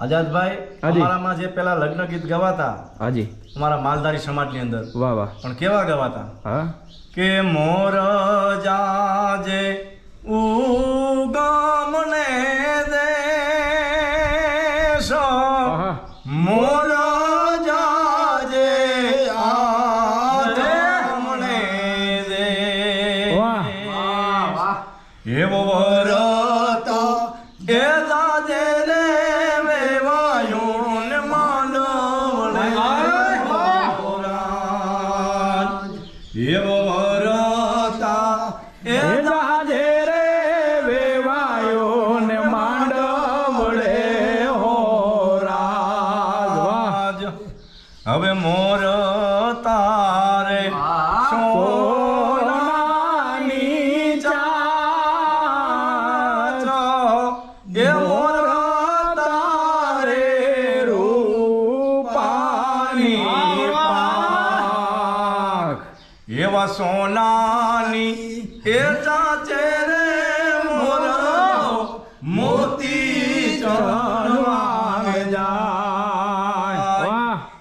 આઝાદભાઈ. અમારામાં જે પેલા લગ્ન ગીત ગવાતા હાજી. અમારા માલધારી સમાજની અંદર. વાહ વાહ. પણ કેવા ગવાતા? હા. કે મોર જાજે ઉગામને દે આહા. મોર જાજે આથમણે દે વાહ. એવો વરત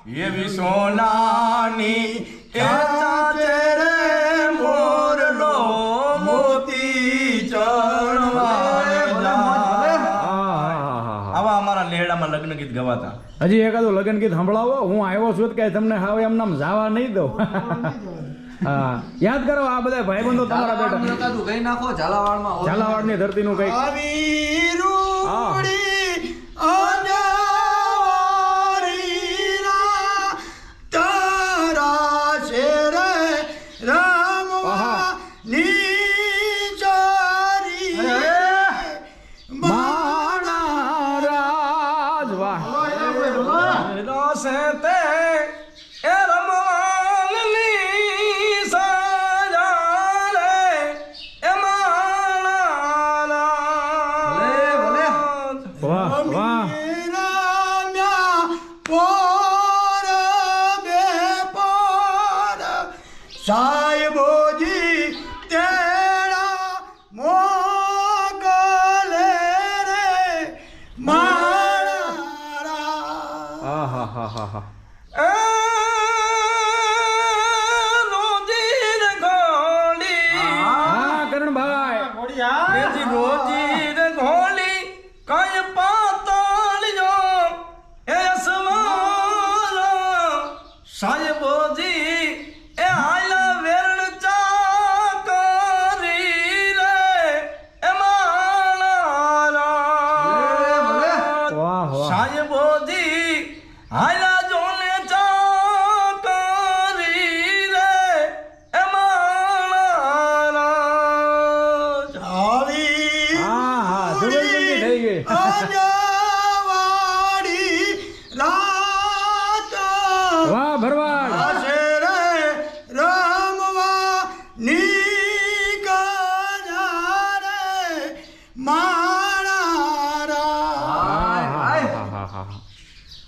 એવી સોનાની એ મોરલો મોતી. આવા? અમારા લેડામાં લગ્ન ગીત ગવાતા. હજી એકાદું લગ્ન ગીત સંભળાવો. હું આવ્યો છું કે તમને હવે એમ નામ જાવા નહીં દઉં. હા યાદ કરો આ બધા ભાઈબંધો તમારા બેટા. એકાદું ગઈ નાખો ઝાલાવાડમાં હોય. ઝાલાવાડની ધરતીનું કઈ આવી રૂડી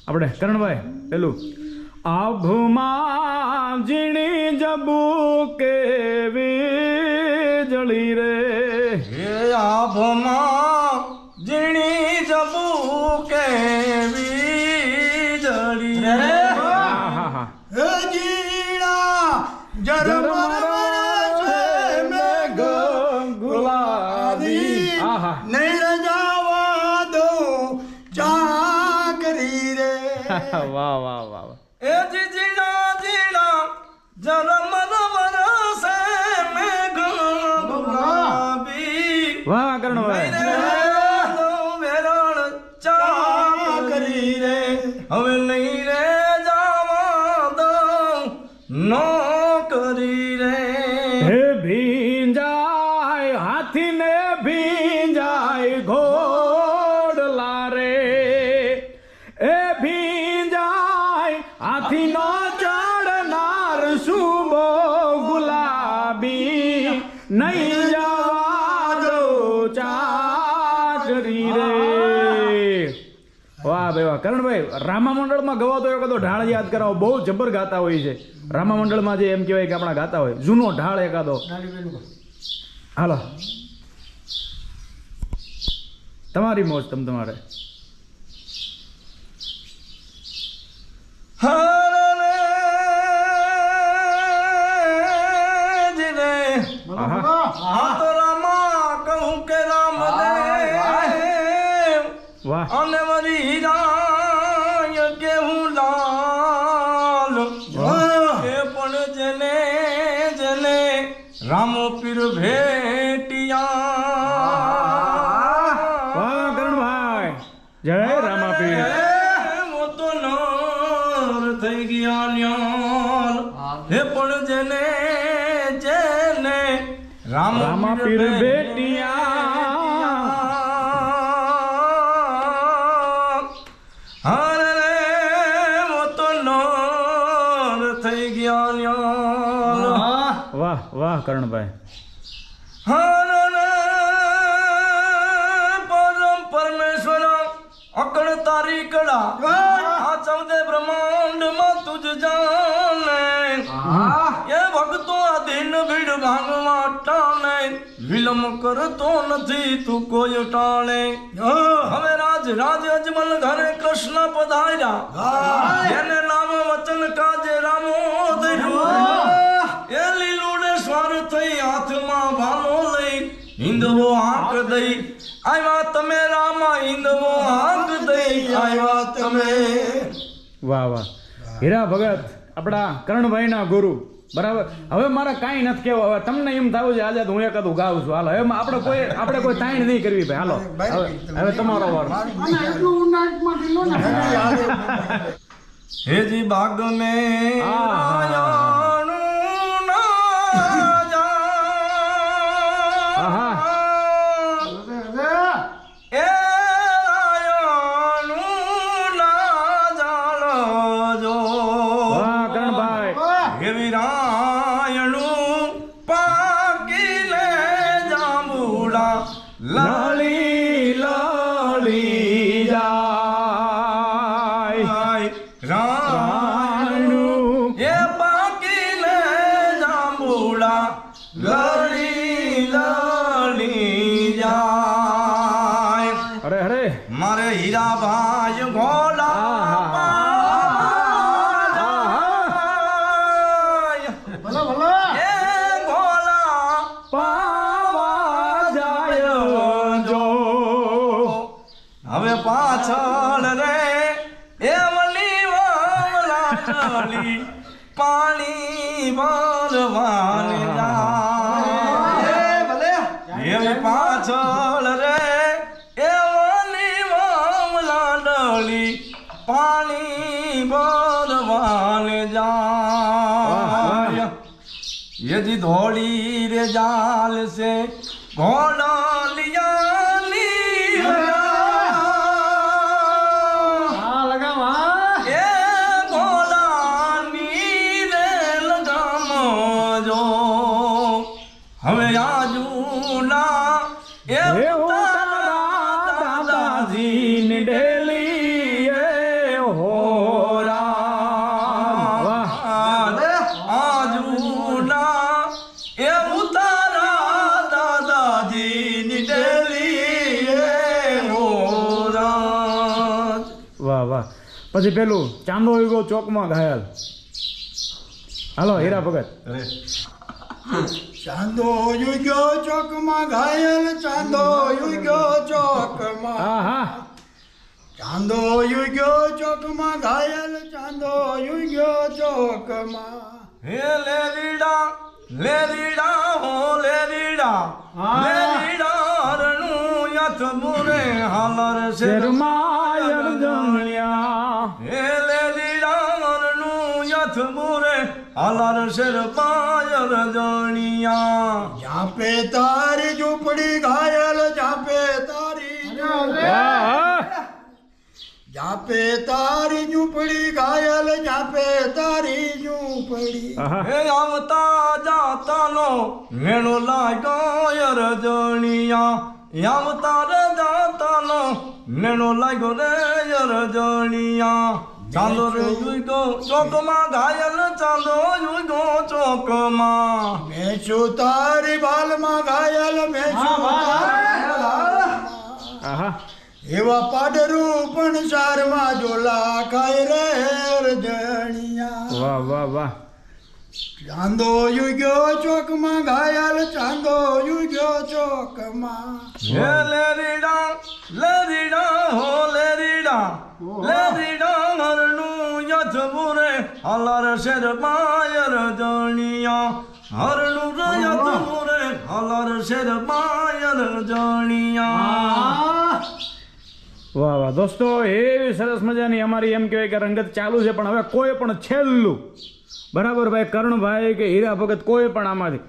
આપણે કરણભાઈ પેલું. આભમાં જીણી જબુ કેવી જળી રે આભમાં વાહ વાહ વાહ વાહ. એ જી જીણા જીણા જરમર વરસે મેઘ ગુલાબી. વાહ કરણભાઈ હવે નહીં રે જાવા નો કરી રે. હે ભીંજાય હાથીને ભીંજાય ઘોડલા રામા મંડળમાં ગવાતો હોય કદો ઢાળ યાદ કરાવો બહુ જબર ગાતા હોય છે. રામા મંડળમાં જે એમ કહેવાય કે આપણા ગાતા હોય. જૂનો ઢાળ એકાદો. હાલો. તમારી મોજ તમ તમારે. વાહ રામો પીર ભેટિયા. કરણભાઈ જય રામાપીર. હું તો નર થઈ ગયા ન્યાલ. હે પણ જેને જેને રામ રામાપીર બેટિયા વાહ વાહ કરણભાઈ. પરમ પરમેશ્વર અકળ તારી કળા. આ ચૌદે બ્રહ્માંડમાં તુજ જાણે. એ ભક્તો આ દિન ભીડ ભાંગવા ટાણે. વિલંબ કરતો નથી તું કોઈ ટાણે. હવે રાજ રાજ અજમલ ઘરે કૃષ્ણ પધાર્યા. એને નામ વચન કાજે રામો ધર્યું એ લીલુડે થઈ હાથમાં ભાનો લઈ હિંદવો હાંક દઈ. આવ્યા તમે રામા હિંદવો હાંક દઈ. આવ્યા તમે. વાહ વાહ. હીરા ભગત આપણા કરણભાઈના ગુરુ. બરાબર? હવે મારે કાંઈ નથી કહેવું. હવે તમને એમ થવું છે આજે તો હું એકાદું ગાઉં છું. હાલો હવે આપણે કોઈ આપણે કોઈ તાણ નહીં કરવી ભાઈ. હાલો. હવે હવે તમારો વાર. હેજી બાગ ને. આહા. કરણભાઈ હે પાણી ભરવાન જાય. યજી ધોળી રે જાલ સે ઘોડા લિયા લી હા. લગામ એ ઘોડા ની રે લગામ હવે આજુ ના એ પછી પેલું ચાંદો ઉગો ચોકમાં ઘાયલ. હાલો હીરા ભગત. ચાંદો યુગ્યો ચોકમાં ઘાયલ ચાંદો યુગ્યો ચોકમાં. હા હા ચાંદો યુગ્યો ચોકમાં ઘાયલ ચાંદો યુગ્યો ચોકમાં. હે લેરીડા લેરીડા હો લેરીડા લેરીડા રણું યથ મુરે હાલર શેર યથ મુરે હાલર શેર પાયર જણિયા. જાપે તારી ઝૂંપડી ઘાયલ જાપે તારી જાપે તારી ઝૂંપડી ઘાયલ જાપે તારી ઝૂંપડી. હે આવતા જાતાનો મેળો લાગ્યો યર જણિયા. આવતા રે જાતાનો મેળો લાગ્યો રે યર જણિયા. ચાંદો રે યુગો ચોકમાં ઘાયલ ચાંદો યુગો ચોકમાં. મેં છું તારી બાલમાં ઘાયલ મેં છું તારી બાલમાં. આહા એવા પાડરું પણ ચારમાં જોલા ખાય રે રજણિયા વાહ વાહ વાહ. ચાંદો યુગ્યો ચોકમાં ઘાયલ ચાંદો યુગ્યો ચોકમાં. પાયર જણિયા. હરણું રયતું રે હલર શેર પાયર જણિયા. વાહ વાહ દોસ્તો એવી સરસ મજાની અમારી એમ કહેવાય કે રંગત ચાલુ છે પણ હવે કોઈ પણ છેલ્લું બરાબર ભાઈ કર્ણભાઈ કે હીરા ભગત કોઈ પણ આમાંથી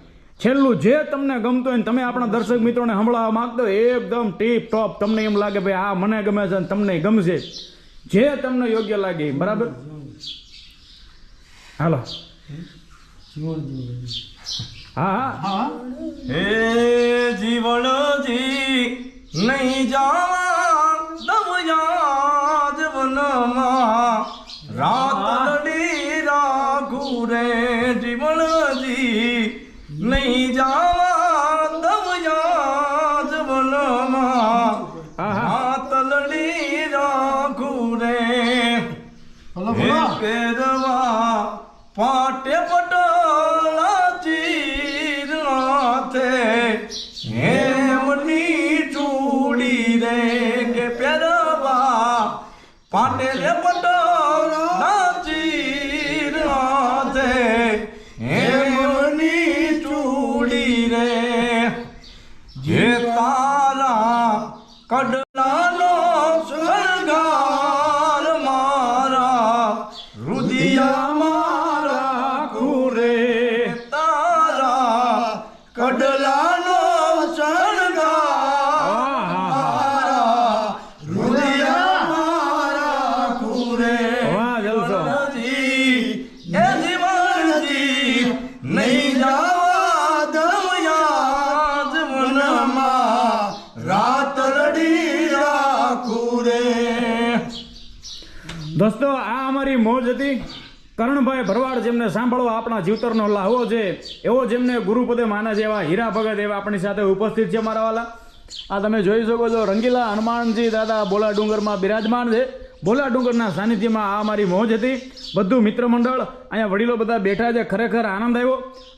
છેલ્લું જે તમને ગમતું હોય ને તમે આપણા દર્શક મિત્રોને સંભળાવવા માગતો એકદમ ટીપ ટોપ તમને એમ લાગે ભાઈ આ મને ગમે છે અને તમને ગમશે. જે તમને યોગ્ય લાગે બરાબર? હાલો. હા. હા હે જીવણજી નહીં જાવા દવયા જવનમાં રાત લડી રાખું રે જીવણજી નહીં જાવા દવયા જવનમાં હા હા. રાત લડી રાખું રે અમારી મોજ હતી. કરણભાઈ ભરવાડ જેમને સાંભળવો આપણા જીવતરનો લાહવો છે, એવો જેમને ગુરુપદે માના એવા હીરા ભગત એવા આપણી સાથે ઉપસ્થિત છે મારા વાલા. આ તમે જોઈ શકો છો, રંગીલા હનુમાનજી દાદા બોલા ડુંગરમાં બિરાજમાન છે. બોલા ડુંગરના સાનિધ્યમાં આ અમારી મોજ હતી. બધું મિત્ર મંડળ અહીંયા વડીલો બધા બેઠા છે, ખરેખર આનંદ આવ્યો.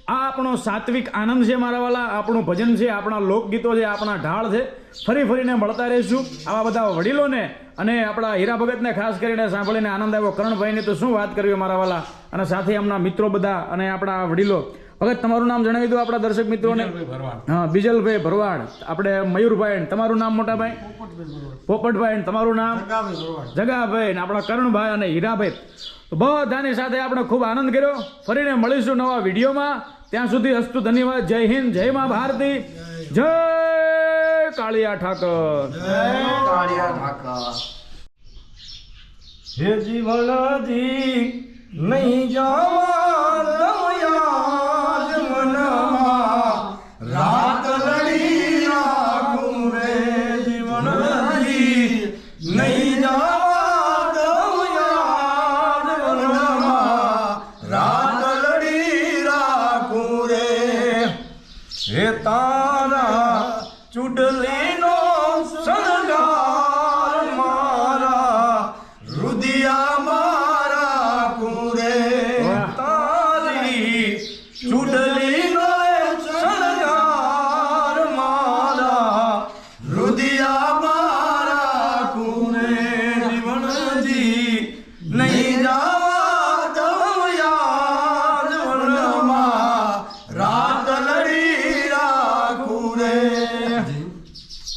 આ આપણો સાત્વિક આનંદ છે મારા વાલા, આપણું ભજન છે, આપણા લોકગીતો છે, આપણા ઢાળ છે. ફરી ફરીને મળતા રહીશું. આવા બધા વડીલોને અને આપણા હીરા ભગતને ખાસ કરીને સાંભળીને આનંદ આવ્યો. કરણભાઈને તો શું વાત કરવી મારા વાલા? અને સાથે એમના મિત્રો બધા અને આપણા વડીલો. ભગત તમારું નામ જણાવી દો આપણા દર્શક મિત્રોને. હા બીજલભાઈ ભરવાડ. આપણે મયુરભાઈ તમારું નામ મોટાભાઈ પોપટભાઈ તમારું નામ? જગાભાઈ ને આપણા કરણભાઈ અને હીરાભાઈ. તો બધાની સાથે આપણે ખૂબ આનંદ કર્યો. ફરીને મળીશું નવા વિડીયોમાં. ત્યાં સુધી હસ્તુ ધન્યવાદ. જય હિન્દ જય મા ભારતી. જય કાળિયા ઠાકર. હે જીવનજી નહીં જાવા